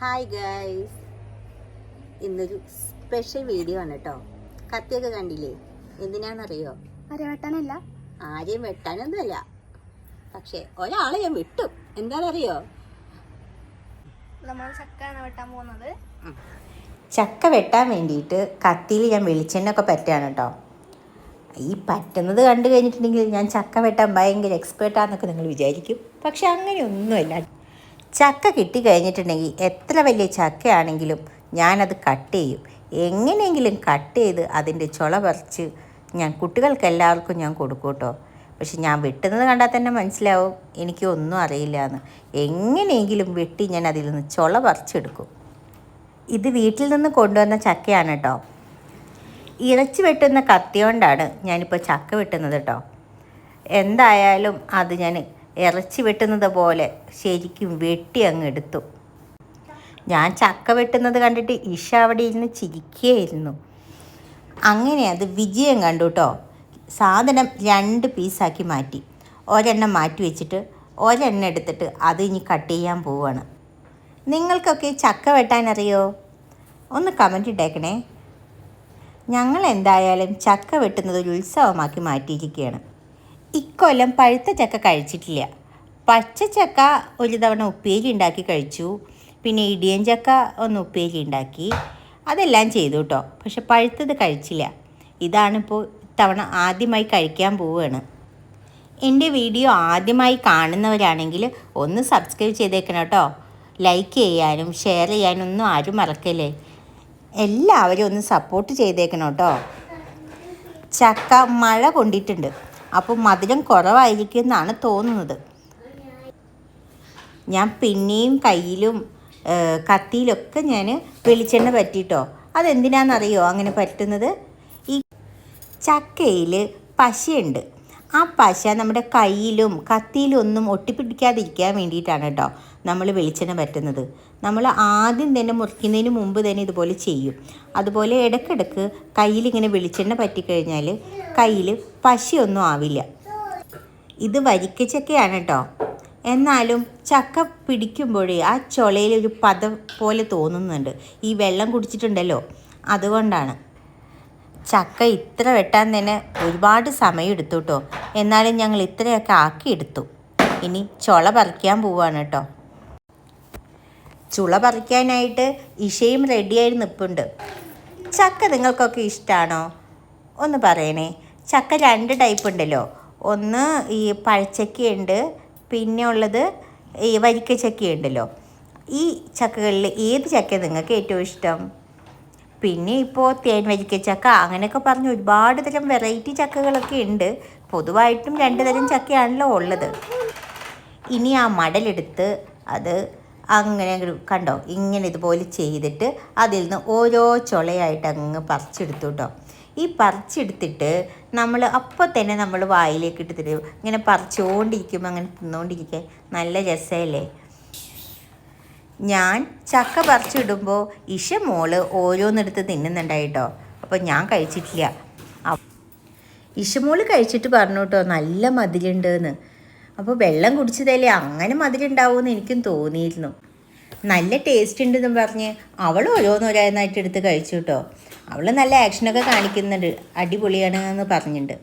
Hi guys ഇന്നൊരു special video ആണ് കേട്ടോ കത്തിയൊക്കെ കണ്ടില്ലേ? എന്തിനാണെന്നറിയോ? വെട്ടാനല്ല? ആരെയും വെട്ടാനൊന്നുമല്ല. പക്ഷെ ഒരാളെ ഞാൻ വിട്ടു. എന്താണെന്നറിയോ? നമ്മൾ ചക്കയാണ് വെട്ടാൻ പോകുന്നത്. ചക്ക വെട്ടാൻ വേണ്ടിയിട്ട് കത്തിയിൽ ഞാൻ വെളിച്ചെണ്ണ ഒക്കെ പറ്റുകയാണ് കേട്ടോ ഈ പറ്റുന്നത് കണ്ടു കഴിഞ്ഞിട്ടുണ്ടെങ്കിൽ ഞാൻ ചക്ക വെട്ടാൻ ഭയങ്കര എക്സ്പേർട്ടാന്നൊക്കെ നിങ്ങൾ വിചാരിക്കും. പക്ഷെ അങ്ങനെയൊന്നുമല്ല. ചക്ക കിട്ടി കഴിഞ്ഞിട്ടുണ്ടെങ്കിൽ എത്ര വലിയ ചക്കയാണെങ്കിലും ഞാനത് കട്ട് ചെയ്യും. എങ്ങനെയെങ്കിലും കട്ട് ചെയ്ത് അതിന്റെ ചുള പറിച്ച് ഞാൻ കുട്ടികൾക്ക് എല്ലാവർക്കും ഞാൻ കൊടുക്കും കേട്ടോ. പക്ഷെ ഞാൻ വെട്ടുന്നത് കണ്ടാൽ തന്നെ മനസ്സിലാവും എനിക്ക് ഒന്നും അറിയില്ല എന്ന് എങ്ങനെയെങ്കിലും വെട്ടി ഞാൻ അതിൽ നിന്ന് ചുള പറിച്ചെടുക്കും. ഇത് വീട്ടിൽ നിന്ന് കൊണ്ടുവന്ന ചക്കയാണ് കേട്ടോ. ഇറച്ചി വെട്ടുന്ന കത്തി കൊണ്ടാണ് ഞാനിപ്പോൾ ചക്ക വെട്ടുന്നത് കേട്ടോ. എന്തായാലും അത് ഞാൻ ഇറച്ചി വെട്ടുന്നത് പോലെ ശരിക്കും വെട്ടി അങ്ങ് എടുത്തു. ഞാൻ ചക്ക വെട്ടുന്നത് കണ്ടിട്ട് ഇഷ അവിടെ ഇരുന്ന് ചിരിക്കുകയായിരുന്നു അങ്ങനെ അത് വിജയം കണ്ടു കേട്ടോ സാധനം രണ്ട് പീസാക്കി മാറ്റി. ഒരെണ്ണം മാറ്റി വെച്ചിട്ട് ഒരെണ്ണം എടുത്തിട്ട് അത് ഇനി കട്ട് ചെയ്യാൻ പോവുകയാണ് നിങ്ങൾക്കൊക്കെ ചക്ക വെട്ടാനറിയോ? ഒന്ന് കമന്റ് ഇട്ടേക്കണേ. ഞങ്ങൾ എന്തായാലും ചക്ക വെട്ടുന്നത് ഒരു ഉത്സവമാക്കി മാറ്റിയിരിക്കുകയാണ്. ഇക്കൊല്ലം പഴുത്ത ചക്ക കഴിച്ചിട്ടില്ല. പച്ച ചക്ക ഒരു തവണ ഉപ്പേരി ഉണ്ടാക്കി കഴിച്ചു. പിന്നെ ഇടിയൻ ചക്ക ഒന്ന് ഉപ്പേരി ഉണ്ടാക്കി. അതെല്ലാം ചെയ്തു കേട്ടോ പക്ഷെ പഴുത്തത് കഴിച്ചില്ല. ഇതാണിപ്പോൾ ഇത്തവണ ആദ്യമായി കഴിക്കാൻ പോവുകയാണ്. എന്റെ വീഡിയോ ആദ്യമായി കാണുന്നവരാണെങ്കിൽ ഒന്ന് സബ്സ്ക്രൈബ് ചെയ്തേക്കണം കേട്ടോ ലൈക്ക് ചെയ്യാനും ഷെയർ ചെയ്യാനും ഒന്നും ആരും മറക്കല്ലേ? എല്ലാവരും ഒന്ന് സപ്പോർട്ട് ചെയ്തേക്കണം കേട്ടോ ചക്ക മഴ കൊണ്ടിട്ടുണ്ട്. അപ്പോൾ മധുരം കുറവായിരിക്കും എന്നാണ് തോന്നുന്നത്. ഞാൻ പിന്നെയും കയ്യിലും കത്തിയിലൊക്കെ ഞാൻ വെളിച്ചെണ്ണ പറ്റിട്ടോ. അതെന്തിനാണെന്നറിയോ അങ്ങനെ പറ്റുന്നത്? ഈ ചക്കയിൽ പശയുണ്ട്. ആ പശ നമ്മുടെ കയ്യിലും കത്തിയിലും ഒന്നും ഒട്ടിപ്പിടിക്കാതിരിക്കാൻ വേണ്ടിയിട്ടാണ് കേട്ടോ നമ്മൾ വെളിച്ചെണ്ണ പറ്റുന്നത്. നമ്മൾ ആദ്യം തന്നെ മുറിക്കുന്നതിന് മുമ്പ് തന്നെ ഇതുപോലെ ചെയ്യും. അതുപോലെ ഇടയ്ക്കിടയ്ക്ക് കയ്യിലിങ്ങനെ വെളിച്ചെണ്ണ പറ്റിക്കഴിഞ്ഞാൽ കയ്യിൽ പശയൊന്നും ആവില്ല. ഇത് വരിക്കച്ചക്കയാണ് കേട്ടോ. എന്നാലും ചക്ക പിടിക്കുമ്പോഴേ ആ ചൊളയിൽ ഒരു പദം പോലെ തോന്നുന്നുണ്ട്. ഈ വെള്ളം കുടിച്ചിട്ടുണ്ടല്ലോ. അതുകൊണ്ടാണ്. ചക്ക ഇത്ര വെട്ടാൻ തന്നെ ഒരുപാട് സമയം എടുത്തു കേട്ടോ എന്നാലും ഞങ്ങൾ ഇത്രയൊക്കെ ആക്കിയെടുത്തു ഇനി ചുള പറിക്കാൻ പോവാണ് കേട്ടോ ചുള പറിക്കാനായിട്ട് ഇഷയും റെഡിയായി നിൽപ്പുണ്ട് ചക്ക നിങ്ങൾക്കൊക്കെ ഇഷ്ടമാണോ ഒന്ന് പറയണേ. ചക്ക രണ്ട് ടൈപ്പ് ഉണ്ടല്ലോ. ഒന്ന് ഈ പഴച്ചക്കയുണ്ട് പിന്നെ ഉള്ളത് ഈ വരിക്ക ചക്കയുണ്ടല്ലോ ഈ ചക്കകളിൽ ഏത് ചക്ക നിങ്ങൾക്ക് ഏറ്റവും ഇഷ്ടം? പിന്നെ ഇപ്പോൾ തേൻ വരിക്ക ചക്ക അങ്ങനെയൊക്കെ പറഞ്ഞ് ഒരുപാട് തരം വെറൈറ്റി ചക്കകളൊക്കെ ഉണ്ട്. പൊതുവായിട്ടും രണ്ട് തരം ചക്കയാണല്ലോ ഉള്ളത്. ഇനി ആ മടലെടുത്ത് അത് അങ്ങനെ കണ്ടോ ഇങ്ങനെ ഇതുപോലെ ചെയ്തിട്ട് അതിൽ നിന്ന് ഓരോ ചുളയായിട്ട് അങ്ങ് പറിച്ചെടുത്തു കേട്ടോ ഈ പറിച്ചെടുത്തിട്ട് നമ്മൾ അപ്പോൾ തന്നെ നമ്മൾ വായിലേക്ക് ഇട്ട് തരും ഇങ്ങനെ പറിച്ചുകൊണ്ടിരിക്കുമ്പോൾ അങ്ങനെ തിന്നുകൊണ്ടിരിക്കാൻ നല്ല രസമല്ലേ ഞാൻ ചക്ക പറിച്ചിടുമ്പോൾ ഇഷ മോൾ ഓരോന്നെടുത്ത് തിന്നുന്നുണ്ടായിട്ടോ. അപ്പോൾ ഞാൻ കഴിച്ചിട്ടില്ല. ഇഷമോൾ കഴിച്ചിട്ട് പറഞ്ഞു കേട്ടോ നല്ല മതിലുണ്ടെന്ന്. അപ്പോൾ വെള്ളം കുടിച്ചതല്ലേ അങ്ങനെ മതിലുണ്ടാവുമെന്ന് എനിക്കും തോന്നിയിരുന്നു. നല്ല ടേസ്റ്റ് ഉണ്ടെന്നും പറഞ്ഞ് അവൾ ഓരോന്നോരോന്നായിട്ട് എടുത്ത് കഴിച്ചു കേട്ടോ അവൾ നല്ല ആക്ഷനൊക്കെ കാണിക്കുന്നുണ്ട്. അടിപൊളിയാണ് എന്ന് പറഞ്ഞിട്ടുണ്ട്.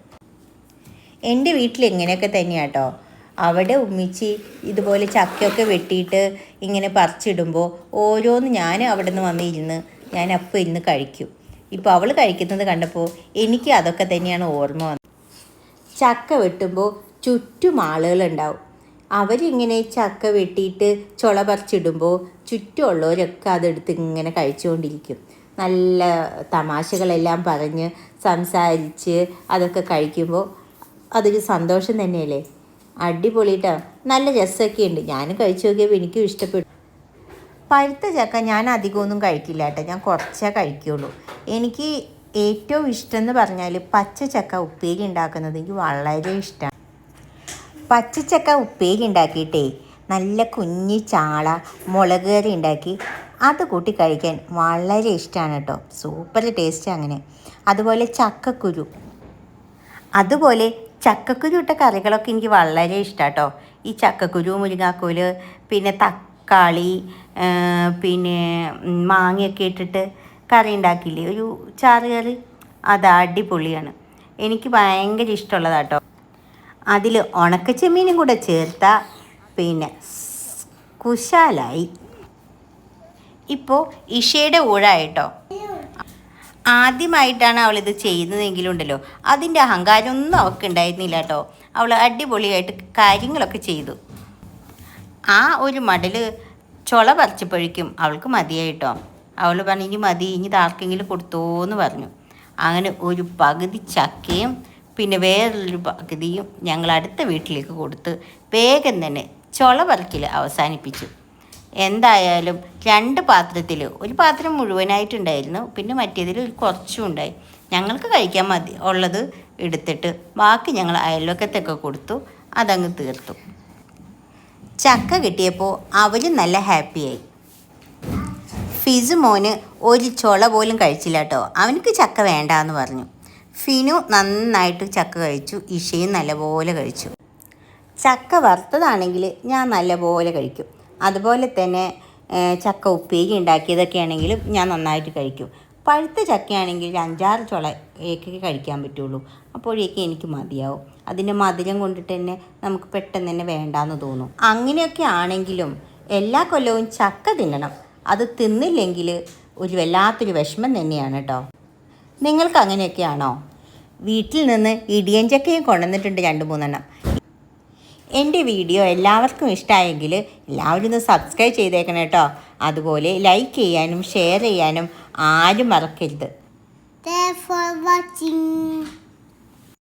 എന്റെ വീട്ടിൽ ഇങ്ങനെയൊക്കെ തന്നെയാട്ടോ. അവിടെ ഉമ്മിച്ചി ഇതുപോലെ ചക്കയൊക്കെ വെട്ടിയിട്ട് ഇങ്ങനെ പറിച്ചിടുമ്പോൾ ഓരോന്ന് ഞാൻ അവിടെ നിന്ന് വന്നിരുന്ന് ഞാൻ അപ്പം ഇരുന്ന് കഴിക്കും. ഇപ്പോൾ അവൾ കഴിക്കുന്നത് കണ്ടപ്പോൾ എനിക്ക് അതൊക്കെ തന്നെയാണ് ഓർമ്മ വന്നത്. ചക്ക വെട്ടുമ്പോൾ ചുറ്റും ആളുകളുണ്ടാവും. അവരിങ്ങനെ ചക്ക വെട്ടിയിട്ട് ചുള പറിച്ചിടുമ്പോൾ ചുറ്റുമുള്ളവരൊക്കെ അതെടുത്ത് ഇങ്ങനെ കഴിച്ചുകൊണ്ടിരിക്കും. നല്ല തമാശകളെല്ലാം പറഞ്ഞ് സംസാരിച്ച് അതൊക്കെ കഴിക്കുമ്പോൾ അതൊരു സന്തോഷം തന്നെയല്ലേ? അടിപൊളിയിട്ടാ നല്ല രസമൊക്കെ ഉണ്ട് ഞാനും കഴിച്ചു നോക്കിയപ്പോൾ എനിക്കും ഇഷ്ടപ്പെട്ടു. പഴുത്ത ചക്ക ഞാൻ അധികമൊന്നും കഴിക്കില്ല കേട്ടോ. ഞാൻ കുറച്ചേ കഴിക്കുള്ളൂ. എനിക്ക് ഏറ്റവും ഇഷ്ടം എന്ന് പറഞ്ഞാൽ പച്ച ചക്ക ഉപ്പേരി ഉണ്ടാക്കുന്നത് എനിക്ക് വളരെ ഇഷ്ടമാണ് പച്ചച്ചക്ക ഉപ്പേരി ഉണ്ടാക്കിയിട്ടേ നല്ല കുഞ്ഞി ചാള മുളക് കറി ഉണ്ടാക്കി അത് കൂട്ടി കഴിക്കാൻ വളരെ ഇഷ്ടമാണ് കേട്ടോ. സൂപ്പർ ടേസ്റ്റ് അങ്ങനെ. അതുപോലെ ചക്കക്കുരു. അതുപോലെ ചക്കക്കുരു ഇട്ട കറികളൊക്കെ എനിക്ക് വളരെ ഇഷ്ടാട്ടോ. ഈ ചക്കക്കുരു മുരിങ്ങാക്കോൽ പിന്നെ തക്കാളി പിന്നെ മാങ്ങയൊക്കെ ഇട്ടിട്ട് കറി ഉണ്ടാക്കില്ലേ? ഒരു ചാറ് കറി? അത് അടിപൊളിയാണ്. എനിക്ക് ഭയങ്കര ഇഷ്ടമുള്ളതാട്ടോ. അതിൽ ഉണക്കച്ചെമ്മീനും കൂടെ ചേർത്ത പിന്നെ കുശാലായി. ഇപ്പോൾ ഇഷയുടെ ഊഴായിട്ടോ. ആദ്യമായിട്ടാണ് അവളിത് ചെയ്യുന്നതെങ്കിലും ഉണ്ടല്ലോ അതിന്റെ അഹങ്കാരമൊന്നും അവൾക്ക് ഉണ്ടായിരുന്നില്ല കേട്ടോ. അവൾ അടിപൊളിയായിട്ട് കാര്യങ്ങളൊക്കെ ചെയ്തു. ആ ഒരു മടൽ ചുള പറിച്ചപ്പോഴേക്കും അവൾക്ക് മതിയായിട്ടോ അവൾ പറഞ്ഞു ഇനി മതി ഇനി ഇതാർക്കെങ്കിലും കൊടുത്തോന്ന് പറഞ്ഞു. അങ്ങനെ ഒരു പകുതി ചക്കയും പിന്നെ വേറൊരു പകുതിയും ഞങ്ങൾ അടുത്ത വീട്ടിലേക്ക് കൊടുത്ത് വേഗം തന്നെ ചുള പറിക്കൽ അവസാനിപ്പിച്ചു. എന്തായാലും രണ്ട് പാത്രത്തിൽ ഒരു പാത്രം മുഴുവനായിട്ടുണ്ടായിരുന്നു. പിന്നെ മറ്റേതിൽ കുറച്ചും ഉണ്ടായി. ഞങ്ങൾക്ക് കഴിക്കാൻ മതി. ഉള്ളത് എടുത്തിട്ട് ബാക്കി ഞങ്ങൾ അയൽവക്കത്തൊക്കെ കൊടുത്തു. അതങ്ങ് തീർത്തു. ചക്ക കിട്ടിയപ്പോൾ അവരും നല്ല ഹാപ്പിയായി. ഫിസു മോന് ഒരു ചുള പോലും കഴിച്ചില്ല കേട്ടോ. അവനക്ക് ചക്ക വേണ്ടാന്ന് പറഞ്ഞു. ഫിനു നന്നായിട്ട് ചക്ക കഴിച്ചു. ഇഷയും നല്ലപോലെ കഴിച്ചു. ചക്ക വറുത്തതാണെങ്കിൽ ഞാൻ നല്ലപോലെ കഴിക്കും. അതുപോലെ തന്നെ ചക്ക ഉപ്പേരി ഉണ്ടാക്കിയതൊക്കെ ആണെങ്കിലും ഞാൻ നന്നായിട്ട് കഴിക്കും. പഴുത്ത ചക്കയാണെങ്കിൽ അഞ്ചാറ് ചുള ഏക്കൊക്കെ കഴിക്കാൻ പറ്റുള്ളൂ. അപ്പോഴേക്കും എനിക്ക് മതിയാവും. അതിന്റെ മധുരം കൊണ്ടിട്ട് തന്നെ നമുക്ക് പെട്ടെന്ന് തന്നെ വേണ്ടാന്ന് തോന്നും. അങ്ങനെയൊക്കെ ആണെങ്കിലും എല്ലാ കൊല്ലവും ചക്ക തിന്നണം. അത് തിന്നില്ലെങ്കിൽ ഒരു വല്ലാത്തൊരു വിഷമം തന്നെയാണ് കേട്ടോ നിങ്ങൾക്ക് അങ്ങനെയൊക്കെയാണോ വീട്ടിൽ നിന്ന് ഇടിയൻ ചക്കയും കൊണ്ടുവന്നിട്ടുണ്ട് രണ്ട് മൂന്നെണ്ണം. എന്റെ വീഡിയോ എല്ലാവർക്കും ഇഷ്ടമായെങ്കിൽ എല്ലാവരും ഒന്ന് സബ്സ്ക്രൈബ് ചെയ്തേക്കണം കേട്ടോ അതുപോലെ ലൈക്ക് ചെയ്യാനും ഷെയർ ചെയ്യാനും ആരും മറക്കരുത് Thanks for.